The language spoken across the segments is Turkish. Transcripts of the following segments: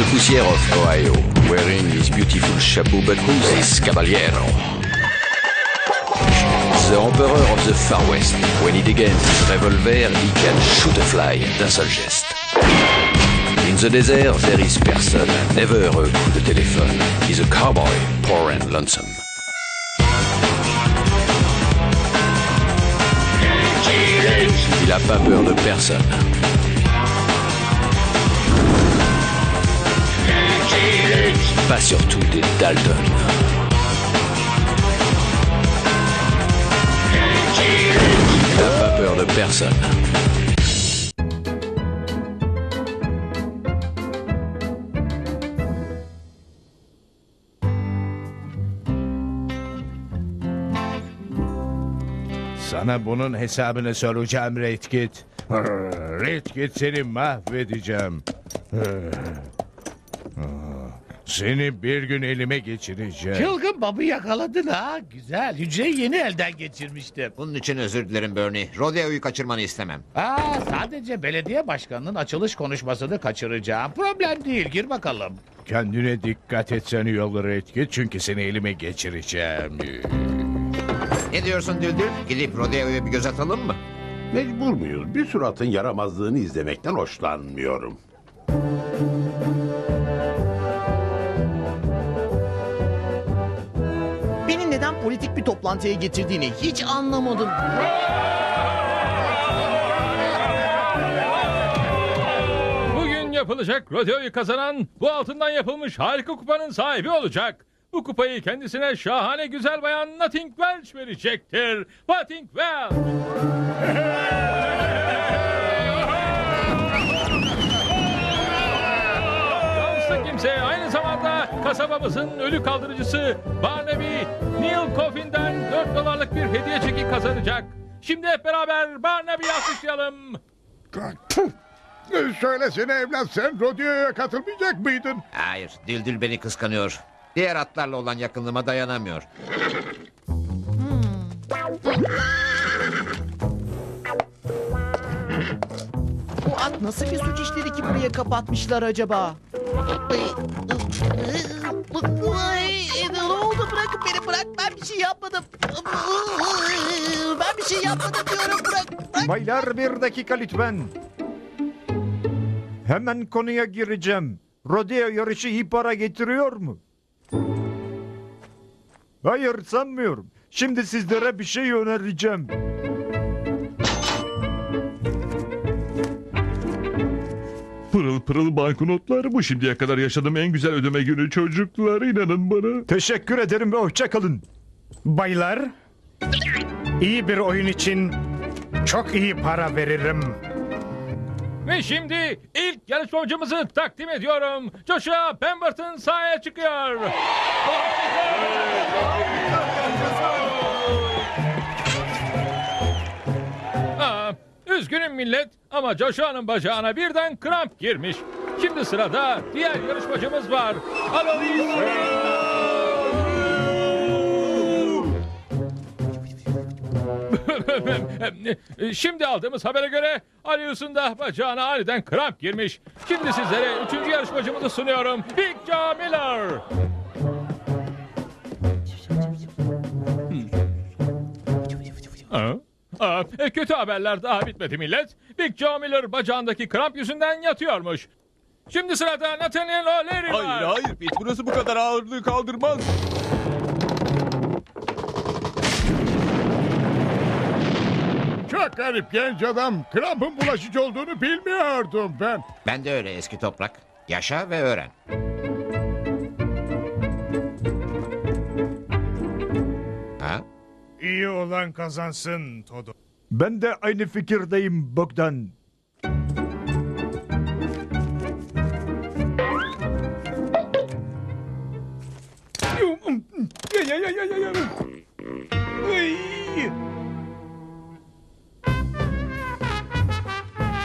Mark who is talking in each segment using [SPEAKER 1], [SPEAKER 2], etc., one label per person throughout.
[SPEAKER 1] the poussière of Ohio, wearing his beautiful chapeau buckles, is Caballero. The Emperor of the Far West. When he degains his revolver, he can shoot a fly d'un seul geste. In the desert, there is person, never a coup de téléphone. He's a cowboy, poor and lonesome. Il a pas peur de personne. Pas surtout des Dalton. N'a pas peur de personne.
[SPEAKER 2] Sana bunun hesabını soracağım Redkit. Redkit seni mahvedeceğim. Seni bir gün elime geçireceğim.
[SPEAKER 3] Çılgın babı yakaladın ha. Güzel. Hücreyi yeni elden geçirmiştim.
[SPEAKER 4] Bunun için özür dilerim Bernie. Rodeo'yu kaçırmanı istemem.
[SPEAKER 3] Aa, sadece belediye başkanının açılış konuşmasını kaçıracağım. Problem değil. Gir bakalım.
[SPEAKER 2] Kendine dikkat etsen iyi olur Redkit çünkü seni elime geçireceğim.
[SPEAKER 4] Ne diyorsun Düldül? Gidip Rodeo'ya bir göz atalım mı?
[SPEAKER 5] Mecbur muyuz? Bir suratın yaramazlığını izlemekten hoşlanmıyorum.
[SPEAKER 6] Politik bir toplantıya getirdiğini hiç anlamadım.
[SPEAKER 7] Bugün yapılacak rodeoyu kazanan bu altından yapılmış harika kupanın sahibi olacak. Bu kupayı kendisine şahane güzel bayan Notting Welch verecektir. Notting Welch. kasabamızın ölü kaldırıcısı Barnaby Neil Coffin'den 4 dolarlık bir hediye çeki kazanacak. Şimdi hep beraber Barnaby'yi alkışlayalım.
[SPEAKER 2] Söylesene evlat sen rodeoya katılmayacak mıydın?
[SPEAKER 4] Hayır, Düldül beni kıskanıyor. Diğer atlarla olan yakınlığıma dayanamıyor.
[SPEAKER 6] Nasıl bir suç işledi ki buraya kapatmışlar acaba? Ay, ne oldu bırakın beni bırak ben bir şey yapmadım. Ben bir şey yapmadım diyorum bırak. bırak.
[SPEAKER 8] Baylar bir dakika lütfen. Hemen konuya gireceğim. Rodeo yarışı iyi para getiriyor mu? Hayır sanmıyorum. Şimdi sizlere bir şey önereceğim.
[SPEAKER 9] Pırıl pırıl banknotlar bu şimdiye kadar yaşadığım en güzel ödeme günü çocuklar inanın bana.
[SPEAKER 8] Teşekkür ederim ve hoşça kalın.
[SPEAKER 10] Baylar, iyi bir oyun için çok iyi para veririm.
[SPEAKER 7] Ve şimdi ilk yarışmacımızı takdim ediyorum. Joshua Pemberton sahaya çıkıyor. Üzgünüm millet ama Joshua'nın bacağına birden kramp girmiş. Şimdi sırada diğer yarışmacımız var. Alois Şimdi aldığımız habere göre Alius'un da bacağına aniden kramp girmiş. Şimdi sizlere üçüncü yarışmacımızı sunuyorum. Big Joe Miller. Aa, aa, e, kötü haberler daha bitmedi millet. Big Joe Miller bacağındaki kramp yüzünden yatıyormuş. Şimdi sırada Nathaniel O'Leary var.
[SPEAKER 9] Hayır hayır pit burası bu kadar ağırlığı kaldırmaz.
[SPEAKER 2] Çok garip genç adam. Krampın bulaşıcı olduğunu bilmiyordum ben.
[SPEAKER 4] Ben de öyle eski toprak. Yaşa ve öğren.
[SPEAKER 10] İyi olan kazansın Todo.
[SPEAKER 8] Ben de aynı fikirdeyim Bogdan.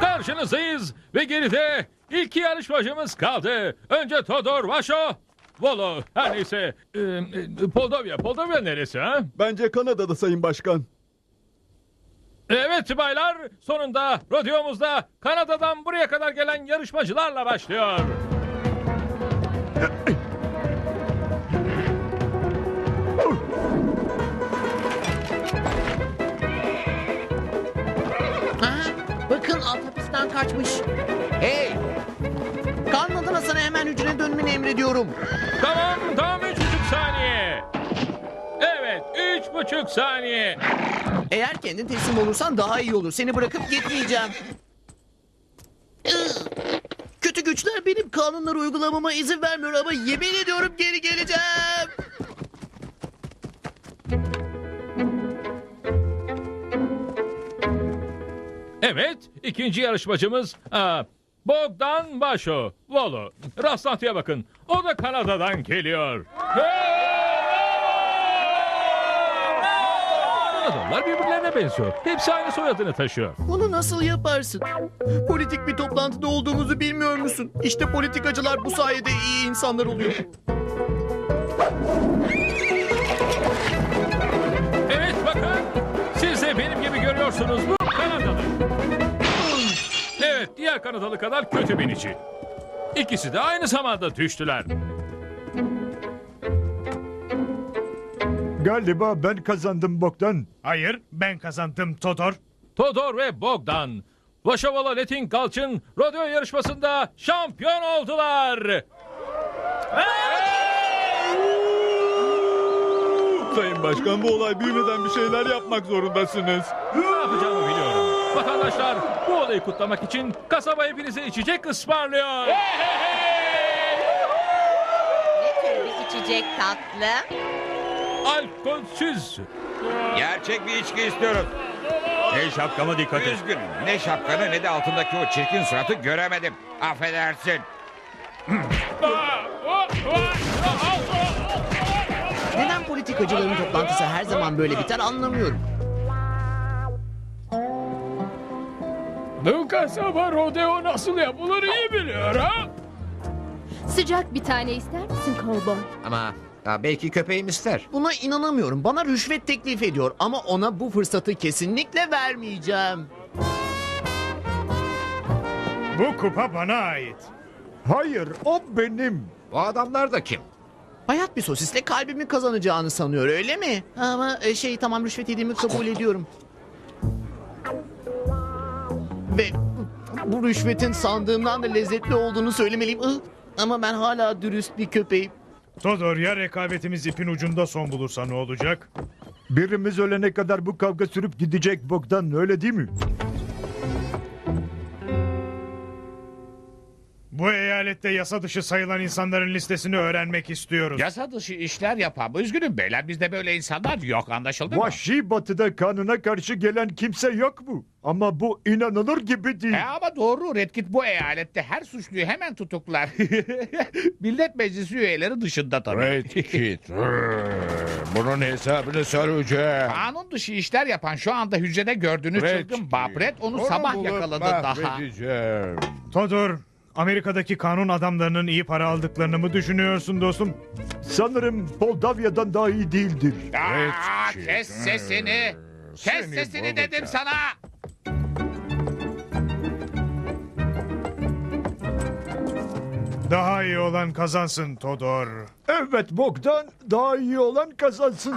[SPEAKER 7] Karşınızdayız ve geride ilk yarışmacımız kaldı. Önce Todor Vaşo. Volo her neyse. Ee, e, Poldovya. Poldovya neresi ha?
[SPEAKER 9] Bence Kanada'da sayın başkan.
[SPEAKER 7] Evet baylar sonunda rodeomuzda Kanada'dan buraya kadar gelen yarışmacılarla başlıyor.
[SPEAKER 6] Ha, bakın alt hapisten kaçmış.
[SPEAKER 4] Hey!
[SPEAKER 6] Adına sana hemen hücrene dönmeni emrediyorum.
[SPEAKER 7] Tamam tamam üç buçuk saniye. Evet üç buçuk saniye.
[SPEAKER 6] Eğer kendin teslim olursan daha iyi olur. Seni bırakıp gitmeyeceğim. Kötü güçler benim kanunları uygulamama izin vermiyor ama yemin ediyorum geri geleceğim.
[SPEAKER 7] Evet ikinci yarışmacımız aa, Bogdan Başo. Volo. Rastlantıya bakın. O da Kanada'dan geliyor. Kanadalılar birbirlerine benziyor. Hepsi aynı soyadını taşıyor.
[SPEAKER 6] Bunu nasıl yaparsın? Politik bir toplantıda olduğumuzu bilmiyor musun? İşte politikacılar bu sayede iyi insanlar oluyor.
[SPEAKER 7] Evet bakın. Siz de benim gibi görüyorsunuz. Evet diğer Kanadalı kadar kötü binici. İkisi de aynı zamanda düştüler.
[SPEAKER 8] Galiba ben kazandım Bogdan.
[SPEAKER 10] Hayır, ben kazandım Todor.
[SPEAKER 7] Todor ve Bogdan. Vaşavala Letin Galç'ın rodeo yarışmasında şampiyon oldular.
[SPEAKER 9] Sayın Başkan bu olay büyümeden bir şeyler yapmak zorundasınız.
[SPEAKER 7] Ne yapacağımı biliyorum. Vatandaşlar bu olayı kutlamak için kasaba hepinize içecek ısmarlıyor.
[SPEAKER 11] Ne tür bir içecek tatlı?
[SPEAKER 7] Alkolsüz.
[SPEAKER 4] Gerçek bir içki istiyorum.
[SPEAKER 9] Hey şapkama dikkat et.
[SPEAKER 4] Üzgünüm. Ne şapkanı ne de altındaki o çirkin suratı göremedim. Affedersin.
[SPEAKER 6] Neden politikacıların toplantısı her zaman böyle biter anlamıyorum.
[SPEAKER 7] Bu kasaba rodeo nasıl yapılır iyi biliyor ha?
[SPEAKER 11] Sıcak bir tane ister misin kovboy?
[SPEAKER 4] Ama ya belki köpeğim ister.
[SPEAKER 6] Buna inanamıyorum. Bana rüşvet teklif ediyor ama ona bu fırsatı kesinlikle vermeyeceğim.
[SPEAKER 10] Bu kupa bana ait.
[SPEAKER 8] Hayır o benim.
[SPEAKER 4] Bu adamlar da kim?
[SPEAKER 6] Bayat bir sosisle kalbimi kazanacağını sanıyor öyle mi? Ama e, şey tamam rüşvet yediğimi kabul ediyorum. Ve bu rüşvetin sandığımdan da lezzetli olduğunu söylemeliyim. Ih, Ama ben hala dürüst bir köpeğim.
[SPEAKER 10] Todor ya rekabetimiz ipin ucunda son bulursa ne olacak?
[SPEAKER 8] Birimiz ölene kadar bu kavga sürüp gidecek Bogdan öyle değil mi?
[SPEAKER 10] Bu eyalette yasa dışı sayılan insanların listesini öğrenmek istiyoruz.
[SPEAKER 3] Yasa dışı işler yapan. Üzgünüm beyler bizde böyle insanlar yok anlaşıldı mı?
[SPEAKER 8] Vahşi batıda kanuna karşı gelen kimse yok mu? Ama bu inanılır gibi değil.
[SPEAKER 3] E ama doğru Red Kit bu eyalette her suçluyu hemen tutuklar. Millet Meclisi üyeleri dışında tabii.
[SPEAKER 2] Kit. Bunun hesabını soracağım.
[SPEAKER 3] Kanun dışı işler yapan şu anda hücrede gördüğünüz çılgın. Babret onu, sabah yakaladı daha.
[SPEAKER 10] Todor, Amerika'daki kanun adamlarının iyi para aldıklarını mı düşünüyorsun dostum?
[SPEAKER 8] Sanırım Moldavya'dan daha iyi değildir.
[SPEAKER 3] Aa, kes sesini. Kes
[SPEAKER 2] Seni
[SPEAKER 3] sesini dedim
[SPEAKER 2] bulacağım.
[SPEAKER 3] sana.
[SPEAKER 10] Daha iyi olan kazansın Todor.
[SPEAKER 8] Evet Bogdan daha iyi olan kazansın.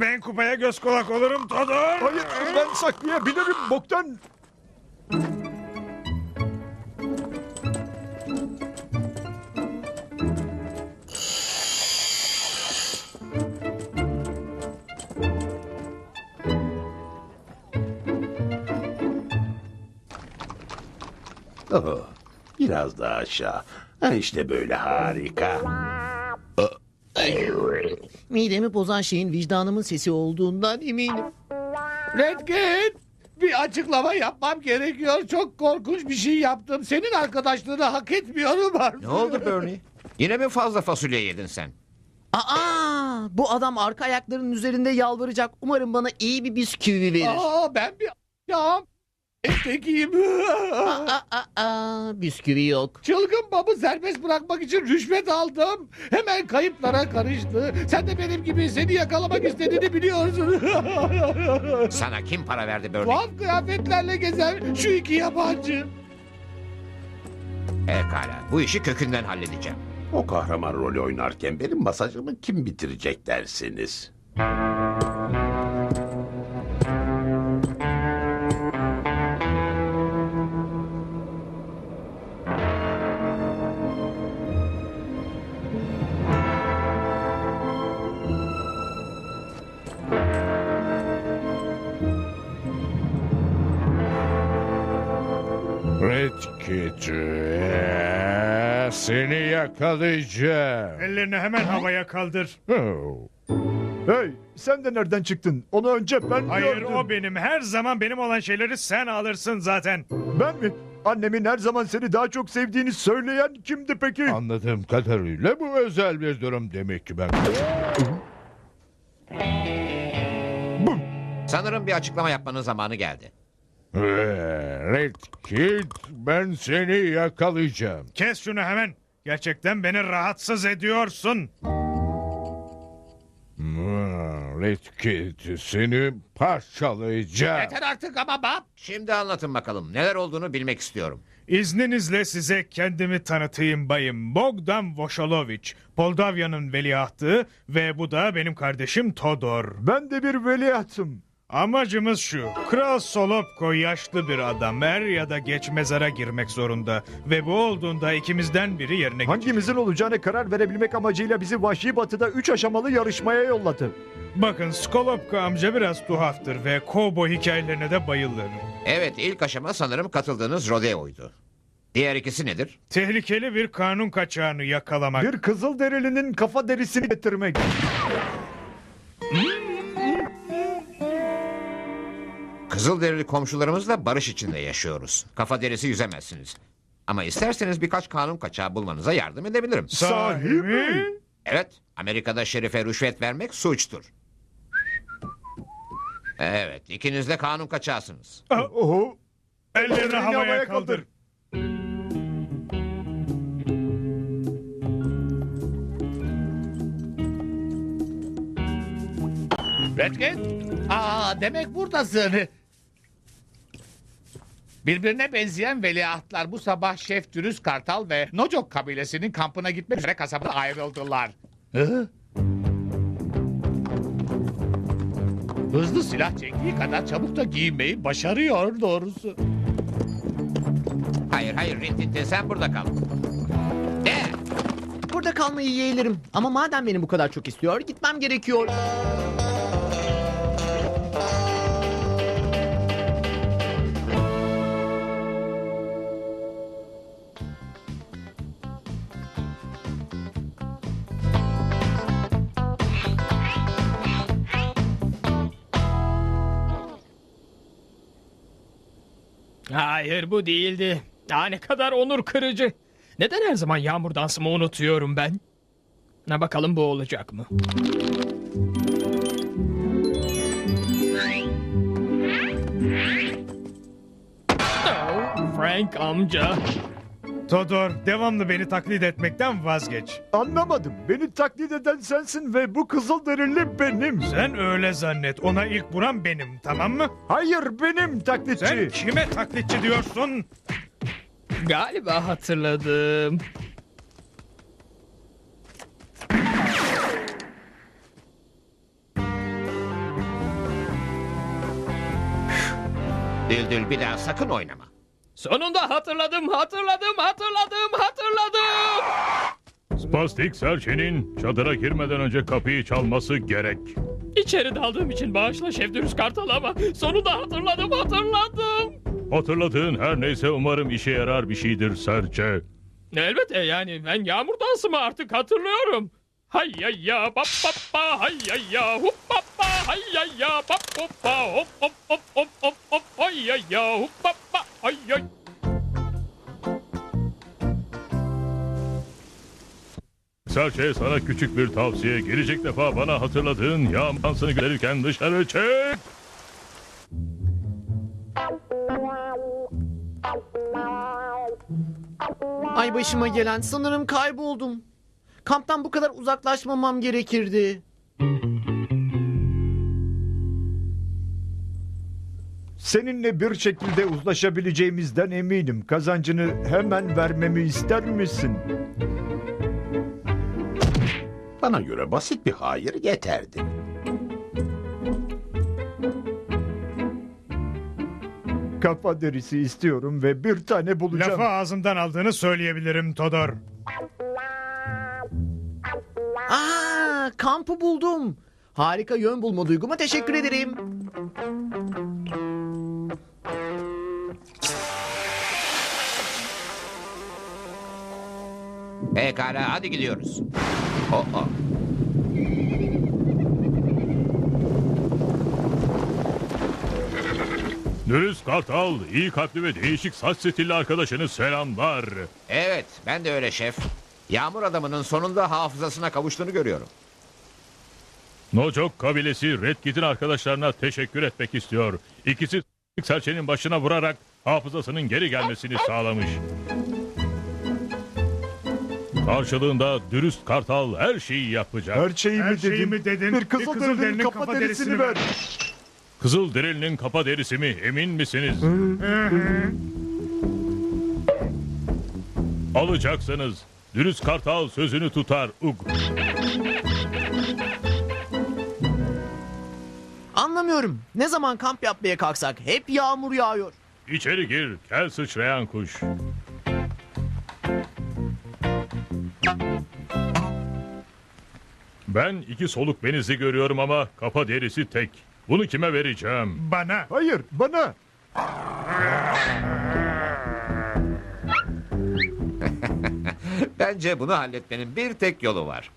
[SPEAKER 10] Ben kupaya göz kulak olurum Todor.
[SPEAKER 8] Hayır ben saklayabilirim Bogdan.
[SPEAKER 5] Oh, biraz daha aşağı. Ha, işte böyle harika.
[SPEAKER 6] Midemi bozan şeyin vicdanımın sesi olduğundan eminim.
[SPEAKER 3] Red Kit bir açıklama yapmam gerekiyor. Çok korkunç bir şey yaptım. Senin arkadaşlığını hak etmiyorum artık.
[SPEAKER 4] Ne oldu Bernie? Yine mi fazla fasulye yedin sen?
[SPEAKER 6] Aa, bu adam arka ayaklarının üzerinde yalvaracak. Umarım bana iyi bir bisküvi verir.
[SPEAKER 3] Aa, ben bir ya Tekiyim.
[SPEAKER 6] Aa, aa, aa, bisküvi yok.
[SPEAKER 3] Çılgın babı serbest bırakmak için rüşvet aldım. Hemen kayıplara karıştı. Sen de benim gibi seni yakalamak istediğini biliyorsun.
[SPEAKER 4] Sana kim para verdi Bernie?
[SPEAKER 3] Tuhaf kıyafetlerle gezen şu iki yabancı.
[SPEAKER 4] Pekala. Bu işi kökünden halledeceğim.
[SPEAKER 5] O kahraman rolü oynarken benim masajımı kim bitirecek dersiniz?
[SPEAKER 12] Yakalayacağım.
[SPEAKER 10] Ellerini hemen havaya kaldır.
[SPEAKER 12] Oh.
[SPEAKER 8] Hey sen de nereden çıktın? Onu önce ben
[SPEAKER 10] Hayır
[SPEAKER 8] gördüm.
[SPEAKER 10] o benim. Her zaman benim olan şeyleri sen alırsın zaten.
[SPEAKER 8] Ben mi? Annemin her zaman seni daha çok sevdiğini söyleyen kimdi peki?
[SPEAKER 12] Anladığım kadarıyla bu özel bir durum demek ki ben.
[SPEAKER 4] Sanırım bir açıklama yapmanın zamanı geldi.
[SPEAKER 12] Ee, Red Kit, ben seni yakalayacağım.
[SPEAKER 10] Kes şunu hemen. Gerçekten beni rahatsız ediyorsun.
[SPEAKER 12] Hmm, Red Kit, seni parçalayacağım.
[SPEAKER 3] Yeter artık ama bab.
[SPEAKER 4] Şimdi anlatın bakalım. Neler olduğunu bilmek istiyorum.
[SPEAKER 10] İzninizle size kendimi tanıtayım bayım. Bogdan Vosholoviç, Poldavya'nın veliahtı ve bu da benim kardeşim Todor.
[SPEAKER 8] Ben de bir veliahtım.
[SPEAKER 10] Amacımız şu. Kral Solopko yaşlı bir adam. Er ya da geç mezara girmek zorunda. Ve bu olduğunda ikimizden biri yerine geçecek.
[SPEAKER 8] Hangimizin olacağına karar verebilmek amacıyla bizi Vahşi Batı'da 3 aşamalı yarışmaya yolladı.
[SPEAKER 10] Bakın Skolopko amca biraz tuhaftır ve kovboy hikayelerine de bayılır.
[SPEAKER 4] Evet ilk aşama sanırım katıldığınız rodeoydu. Diğer ikisi nedir?
[SPEAKER 10] Tehlikeli bir kanun kaçağını yakalamak.
[SPEAKER 8] Bir kızıl derilinin kafa derisini getirmek.
[SPEAKER 4] Kızılderili komşularımızla barış içinde yaşıyoruz. Kafa derisi yüzemezsiniz. Ama isterseniz birkaç kanun kaçağı bulmanıza yardım edebilirim.
[SPEAKER 10] Sahi mi?
[SPEAKER 4] Evet, Amerika'da şerife rüşvet vermek suçtur. Evet, ikiniz de kanun kaçağısınız.
[SPEAKER 8] Oho.
[SPEAKER 10] Ellerini havaya kaldır.
[SPEAKER 3] Red Kit. Aa demek buradasın. Birbirine benzeyen veliahtlar bu sabah Şef Dürüst Kartal ve Nocok kabilesinin kampına gitmek üzere kasabadan ayrıldılar. Hı? Hızlı silah çektiği kadar çabuk da giyinmeyi başarıyor doğrusu.
[SPEAKER 4] Hayır, hayır, Rintintin sen burada kal. De!
[SPEAKER 6] Burada kalmayı yeğlerim. Ama madem beni bu kadar çok istiyor gitmem gerekiyor.
[SPEAKER 13] Hayır bu değildi. Daha ne kadar onur kırıcı. Neden her zaman yağmur dansımı unutuyorum ben? Ne bakalım bu olacak mı? Oh, Frank amca.
[SPEAKER 10] Todor devamlı beni taklit etmekten vazgeç.
[SPEAKER 8] Anlamadım. Beni taklit eden sensin ve bu kızıl derili benim.
[SPEAKER 10] Sen öyle zannet. Ona ilk vuran benim tamam mı?
[SPEAKER 8] Hayır benim taklitçi.
[SPEAKER 10] Sen kime taklitçi diyorsun?
[SPEAKER 13] Galiba hatırladım.
[SPEAKER 4] Düldül bir daha sakın oynama.
[SPEAKER 13] Sonunda hatırladım, hatırladım, hatırladım, hatırladım.
[SPEAKER 7] Spastik serçenin çadıra girmeden önce kapıyı çalması gerek.
[SPEAKER 13] İçeri daldığım için bağışla Şef Dürüst Kartal ama sonunda hatırladım, hatırladım.
[SPEAKER 7] Hatırladığın her neyse umarım işe yarar bir şeydir serçe.
[SPEAKER 13] Elbette yani ben yağmur dansımı artık hatırlıyorum. Hay ya ya bap bap ba hay ya ya hup bap ba hay ya ya bap hop ba hop hop hop hop hop hop hay ya ya hup bap ba hay ya.
[SPEAKER 7] Serçe sana küçük bir tavsiye. Gelecek defa bana hatırladığın yağmur dansını gösterirken dışarı çık.
[SPEAKER 6] Ay başıma gelen sanırım kayboldum. Kamptan bu kadar uzaklaşmamam gerekirdi.
[SPEAKER 8] Seninle bir şekilde uzlaşabileceğimizden eminim. Kazancını hemen vermemi ister misin?
[SPEAKER 5] Bana göre basit bir hayır yeterdi.
[SPEAKER 8] Kafa derisi istiyorum ve bir tane bulacağım.
[SPEAKER 10] Lafı ağzımdan aldığını söyleyebilirim Todor.
[SPEAKER 6] Aa, kampı buldum. Harika yön bulma duyguma teşekkür ederim.
[SPEAKER 4] Pekala hadi gidiyoruz. Oh, oh.
[SPEAKER 7] Dürüst Kartal, iyi kalpli ve değişik saç stilli arkadaşını selamlar.
[SPEAKER 4] Evet ben de öyle şef. Yağmur adamının sonunda hafızasına kavuştuğunu görüyorum.
[SPEAKER 7] Nocok kabilesi Red Kit'in arkadaşlarına teşekkür etmek istiyor. İkisi serçenin başına vurarak hafızasının geri gelmesini sağlamış. Karşılığında dürüst kartal her şeyi yapacak.
[SPEAKER 8] Her şeyi
[SPEAKER 10] Her
[SPEAKER 8] mi
[SPEAKER 10] şeyi
[SPEAKER 8] dedin?
[SPEAKER 10] mi dedin?
[SPEAKER 8] Bir kızıl derinin kafa
[SPEAKER 10] kafa
[SPEAKER 8] derisini
[SPEAKER 10] derisini
[SPEAKER 8] ver.
[SPEAKER 7] Kızıl Derili'nin kapa derisi mi emin misiniz? Alacaksınız. Dürüst kartal sözünü tutar Ug.
[SPEAKER 6] Anlamıyorum. Ne zaman kamp yapmaya kalksak hep yağmur yağıyor.
[SPEAKER 7] İçeri gir kel sıçrayan kuş. Ben iki soluk benizi görüyorum ama kafa derisi tek. Bunu kime vereceğim?
[SPEAKER 10] Bana.
[SPEAKER 8] Hayır bana.
[SPEAKER 4] Bence bunu halletmenin bir tek yolu var.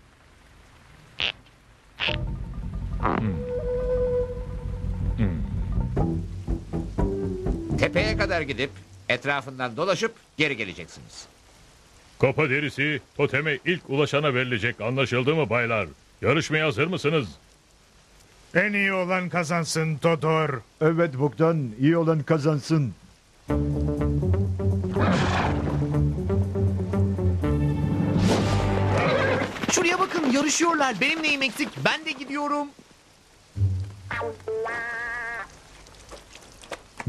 [SPEAKER 4] Tepeye kadar gidip etrafından dolaşıp geri geleceksiniz.
[SPEAKER 7] Kafa derisi toteme ilk ulaşana verilecek anlaşıldı mı baylar? Yarışmaya hazır mısınız?
[SPEAKER 10] En iyi olan kazansın Todor.
[SPEAKER 8] Evet Bogdan iyi olan kazansın.
[SPEAKER 6] Şuraya bakın yarışıyorlar. Benim neyim eksik? Ben de gidiyorum.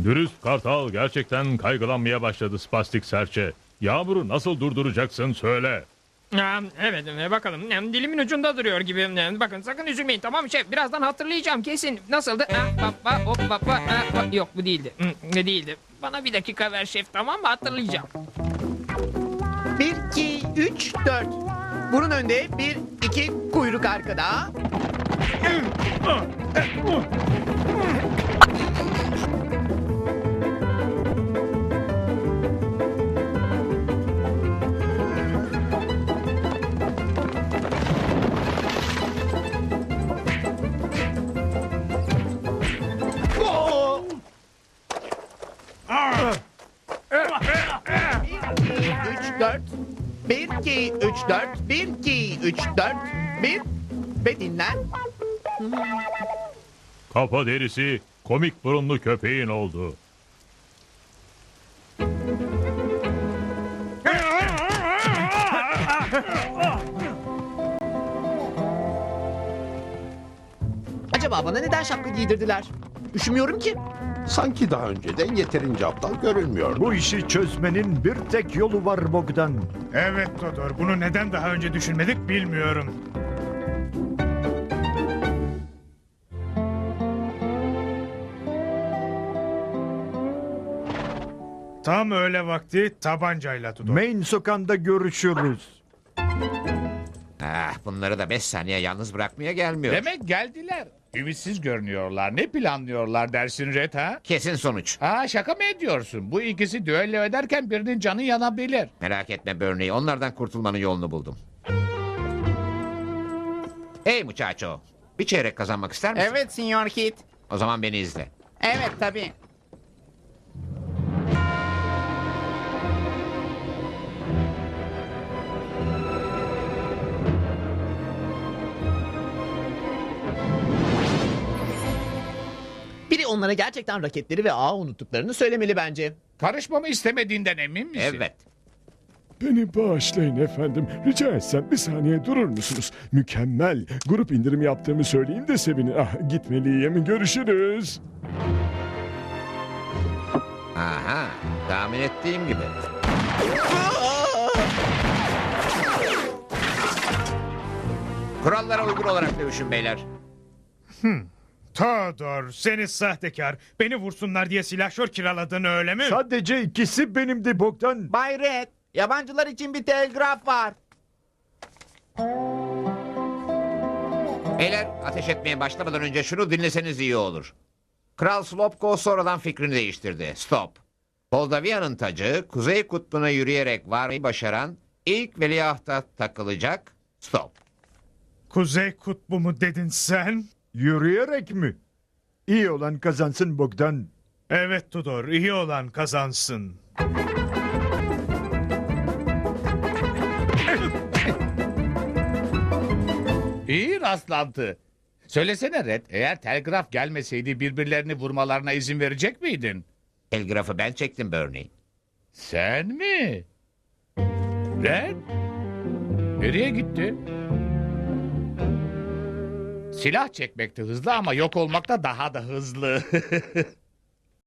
[SPEAKER 7] Dürüst kartal gerçekten kaygılanmaya başladı spastik serçe. Yağmuru nasıl durduracaksın söyle.
[SPEAKER 13] Evet e, bakalım. E, dilimin ucunda duruyor gibi. E, bakın sakın üzülmeyin. Tamam mı şef birazdan hatırlayacağım kesin. Nasıldı? Ha, baba, hop, baba, ha, ba- yok bu değildi. Hı, ne değildi? Bana bir dakika ver şef tamam mı? Hatırlayacağım.
[SPEAKER 6] 1, 2, 3, 4. Burun önde. 1, 2, kuyruk arkada. Üç, dört. Bir. Ve dinlen.
[SPEAKER 7] Kafa derisi komik burunlu köpeğin oldu.
[SPEAKER 6] Acaba bana neden şapka giydirdiler? Üşümüyorum ki.
[SPEAKER 5] Sanki daha önceden yeterince aptal görünmüyordu.
[SPEAKER 8] Bu işi çözmenin bir tek yolu var Bogdan.
[SPEAKER 10] Evet Todor. Bunu neden daha önce düşünmedik bilmiyorum. Tam öğle vakti tabancayla Todor.
[SPEAKER 8] Main sokağında görüşürüz.
[SPEAKER 4] Ah, bunları da beş saniye yalnız bırakmaya gelmiyor.
[SPEAKER 3] Demek geldiler. Ümitsiz görünüyorlar. Ne planlıyorlar dersin Red ha?
[SPEAKER 4] Kesin sonuç.
[SPEAKER 3] Ha şaka mı ediyorsun? Bu ikisi düello ederken birinin canı yanabilir.
[SPEAKER 4] Merak etme Bernie, onlardan kurtulmanın yolunu buldum. Hey muchacho, bir çeyrek kazanmak ister misin?
[SPEAKER 13] evet Senior Kid
[SPEAKER 4] O zaman beni izle.
[SPEAKER 13] evet tabi
[SPEAKER 6] Biri onlara gerçekten raketleri ve ağı unuttuklarını söylemeli bence.
[SPEAKER 3] Karışmamı istemediğinden emin misin?
[SPEAKER 4] Evet.
[SPEAKER 2] Beni bağışlayın efendim. Rica etsem bir saniye durur musunuz? Mükemmel. Grup indirim yaptığımı söyleyin de sevinin. Ah gitmeliyim. Görüşürüz.
[SPEAKER 4] Aha, tahmin ettiğim gibi. Kurallara uygun olarak dövüşün beyler.
[SPEAKER 10] Todor seni sahtekar. Beni vursunlar diye silahşör kiraladın öyle mi?
[SPEAKER 8] Sadece ikisi benimdi Bogdan.
[SPEAKER 6] Bay Red, yabancılar için bir telgraf var.
[SPEAKER 4] Beyler ateş etmeye başlamadan önce şunu dinleseniz iyi olur. Kral Slopko sonradan fikrini değiştirdi. Stop. Moldavya'nın tacı Kuzey Kutbu'na yürüyerek varmayı başaran ilk veliahta takılacak. Stop.
[SPEAKER 10] Kuzey kutbu mu dedin sen?
[SPEAKER 8] Yürüyerek mi? İyi olan kazansın Bogdan.
[SPEAKER 10] Evet Tudor, iyi olan kazansın.
[SPEAKER 3] İyi rastlantı. Söylesene Red, eğer telgraf gelmeseydi birbirlerini vurmalarına izin verecek miydin?
[SPEAKER 4] Telgrafı ben çektim Bernie.
[SPEAKER 3] Sen mi? Red? Nereye gitti? Silah çekmekte hızlı ama yok olmakta daha da hızlı.